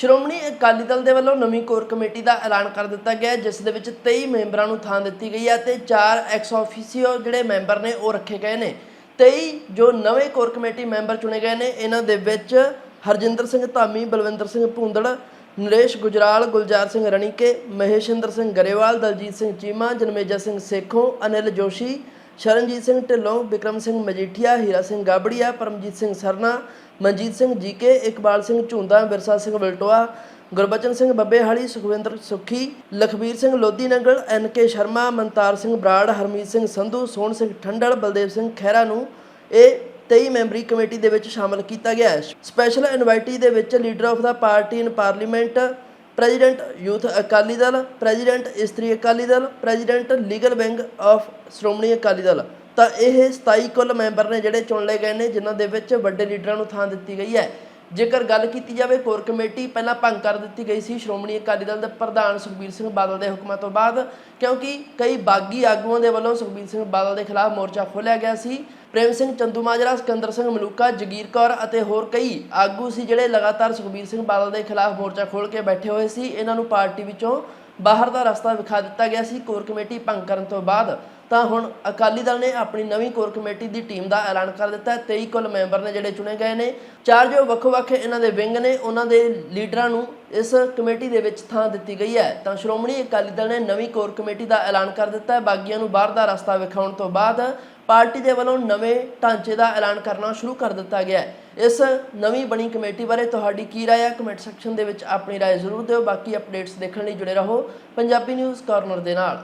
ਸ਼੍ਰੋਮਣੀ ਅਕਾਲੀ ਦਲ ਦੇ ਵੱਲੋਂ ਨਵੀਂ ਕੋਰ ਕਮੇਟੀ ਦਾ ਐਲਾਨ ਕਰ ਦਿੱਤਾ ਗਿਆ ਜਿਸ ਦੇ ਵਿੱਚ 23 ਮੈਂਬਰਾਂ ਨੂੰ ਥਾਂ ਦਿੱਤੀ ਗਈ ਹੈ ਤੇ 4 ਐਕਸ ਆਫੀਸੀਓ ਜਿਹੜੇ ਮੈਂਬਰ ਨੇ ਉਹ ਰੱਖੇ ਗਏ ਨੇ। 23 ਜੋ ਨਵੇਂ ਕੋਰ ਕਮੇਟੀ ਮੈਂਬਰ ਚੁਣੇ ਗਏ ਨੇ, ਇਹਨਾਂ ਦੇ ਵਿੱਚ ਹਰਜਿੰਦਰ ਸਿੰਘ ਧਾਮੀ, ਬਲਵਿੰਦਰ ਸਿੰਘ ਭੂੰਦੜ, ਨਰੇਸ਼ ਗੁਜਰਾਲ, ਗੁਲਜ਼ਾਰ ਸਿੰਘ ਰਣੀਕੇ, ਮਹੇਸ਼ਿੰਦਰ ਸਿੰਘ ਗਰੇਵਾਲ, ਦਲਜੀਤ ਸਿੰਘ ਚੀਮਾ, ਜਨਮੇਜਾ ਸਿੰਘ ਸੇਖੋਂ, ਅਨਿਲ ਜੋਸ਼ੀ ਸ਼ਰਨਜੀਤ ਸਿੰਘ ਢਿੱਲੋਂ ਵਿਕਰਮ ਸਿੰਘ ਮਜੀਠੀਆ, ਹੀਰਾ ਸਿੰਘ ਗਾਬੜੀਆ, ਪਰਮਜੀਤ ਸਿੰਘ ਸਰਨਾ, ਮਨਜੀਤ ਸਿੰਘ ਜੀਕੇ, ਇਕਬਾਲ ਸਿੰਘ ਝੁੰਦਾ, ਵਿਰਸਾ ਸਿੰਘ ਵਲਟੋਆ, ਗੁਰਬਚਨ ਸਿੰਘ ਬੱਬੇਹਾਲੀ, ਸੁਖਵਿੰਦਰ ਸੁਖੀ, ਲਖਬੀਰ ਸਿੰਘ ਲੋਧੀ ਨੰਗਲ ਐਨ ਕੇ ਸ਼ਰਮਾ ਮਨਤਾਰ ਸਿੰਘ ਬਰਾੜ, ਹਰਮੀਤ ਸਿੰਘ ਸੰਧੂ, ਸੋਹਣ ਸਿੰਘ ਠੰਡਲ, ਬਲਦੇਵ ਸਿੰਘ ਖਹਿਰਾ ਨੂੰ ਇਹ 23 ਮੈਂਬਰੀ ਕਮੇਟੀ ਦੇ ਵਿੱਚ ਸ਼ਾਮਲ ਕੀਤਾ ਗਿਆ ਹੈ। ਸਪੈਸ਼ਲ ਇਨਵਾਈਟੀ ਦੇ ਵਿੱਚ leader of the party in parliament president youth Akali Dal president ਇਸਤਰੀ Akali Dal president legal wing of Shiromani Akali Dal ਤਾਂ ਇਹ 27 ਕੁੱਲ ਮੈਂਬਰ ਨੇ ਜਿਹੜੇ ਚੁਣ ਲਏ ਗਏ ਨੇ, ਜਿਨ੍ਹਾਂ ਦੇ ਵਿੱਚ ਵੱਡੇ ਲੀਡਰਾਂ ਨੂੰ ਥਾਂ ਦਿੱਤੀ ਗਈ ਹੈ। ਜੇਕਰ ਗੱਲ ਕੀਤੀ ਜਾਵੇ ਕੋਰ ਕਮੇਟੀ ਪਹਿਲਾਂ ਭੰਗ ਕਰ ਦਿੱਤੀ ਗਈ ਸੀ ਸ਼੍ਰੋਮਣੀ ਅਕਾਲੀ ਦਲ ਦੇ ਪ੍ਰਧਾਨ ਸੁਖਬੀਰ ਸਿੰਘ ਬਾਦਲ ਦੇ ਹੁਕਮਾਂ ਤੋਂ ਬਾਅਦ, ਕਿਉਂਕਿ ਕਈ ਬਾਗੀ ਆਗੂਆਂ ਦੇ ਵੱਲੋਂ ਸੁਖਬੀਰ ਸਿੰਘ ਬਾਦਲ ਦੇ ਖਿਲਾਫ ਮੋਰਚਾ ਖੋਲ੍ਹਿਆ ਗਿਆ ਸੀ। ਪ੍ਰੇਮ ਸਿੰਘ ਚੰਦੂਮਾਜਰਾ ਸਿਕੰਦਰ ਸਿੰਘ ਮਲੂਕਾ, ਜਗੀਰ ਕੌਰ ਅਤੇ ਹੋਰ ਕਈ ਆਗੂ ਸੀ ਜਿਹੜੇ ਲਗਾਤਾਰ ਸੁਖਬੀਰ ਸਿੰਘ ਬਾਦਲ ਦੇ ਖਿਲਾਫ ਮੋਰਚਾ ਖੋਲ੍ਹ ਕੇ ਬੈਠੇ ਹੋਏ ਸੀ। ਇਹਨਾਂ ਨੂੰ ਪਾਰਟੀ ਵਿੱਚੋਂ ਬਾਹਰ ਦਾ ਰਸਤਾ ਵਿਖਾ ਦਿੱਤਾ ਗਿਆ ਸੀ। ਕੋਰ ਕਮੇਟੀ ਭੰਗ ਕਰਨ ਤੋਂ ਬਾਅਦ ਤਾਂ ਹੁਣ ਅਕਾਲੀ ਦਲ ਨੇ ਆਪਣੀ ਨਵੀਂ ਕੋਰ ਕਮੇਟੀ ਦੀ ਟੀਮ ਦਾ ਐਲਾਨ ਕਰ ਦਿੱਤਾ। ਹੈ 23 ਕੁੱਲ ਮੈਂਬਰ ਨੇ ਜਿਹੜੇ ਚੁਣੇ ਗਏ ਨੇ। ਚਾਰ ਜੋ ਵੱਖ-ਵੱਖ ਇਹਨਾਂ ਦੇ ਵਿੰਗ ਨੇ, ਉਹਨਾਂ ਦੇ ਲੀਡਰਾਂ ਨੂੰ ਇਸ ਕਮੇਟੀ ਦੇ ਵਿੱਚ ਥਾਂ ਦਿੱਤੀ ਗਈ ਹੈ। ਤਾਂ ਸ਼੍ਰੋਮਣੀ ਅਕਾਲੀ ਦਲ ਨੇ ਨਵੀਂ ਕੋਰ ਕਮੇਟੀ ਦਾ ਐਲਾਨ ਕਰ ਦਿੱਤਾ ਹੈ। ਬਾਗੀਆਂ ਨੂੰ ਬਾਹਰ ਦਾ ਰਸਤਾ ਵਿਖਾਉਣ ਤੋਂ ਬਾਅਦ ਪਾਰਟੀ ਦੇ ਵੱਲੋਂ ਨਵੇਂ ਢਾਂਚੇ ਦਾ ਐਲਾਨ ਕਰਨਾ ਸ਼ੁਰੂ ਕਰ ਦਿੱਤਾ ਗਿਆ ਹੈ। ਇਸ ਨਵੀਂ ਬਣੀ ਕਮੇਟੀ ਬਾਰੇ ਤੁਹਾਡੀ ਕੀ ਰਾਏ ਹੈ? ਕਮੈਂਟ ਸੈਕਸ਼ਨ ਦੇ ਵਿੱਚ ਆਪਣੀ ਰਾਏ ਜ਼ਰੂਰ ਦਿਓ। ਬਾਕੀ ਅਪਡੇਟਸ ਦੇਖਣ ਲਈ ਜੁੜੇ ਰਹੋ ਪੰਜਾਬੀ ਨਿਊਜ਼ ਕਾਰਨਰ ਦੇ ਨਾਲ।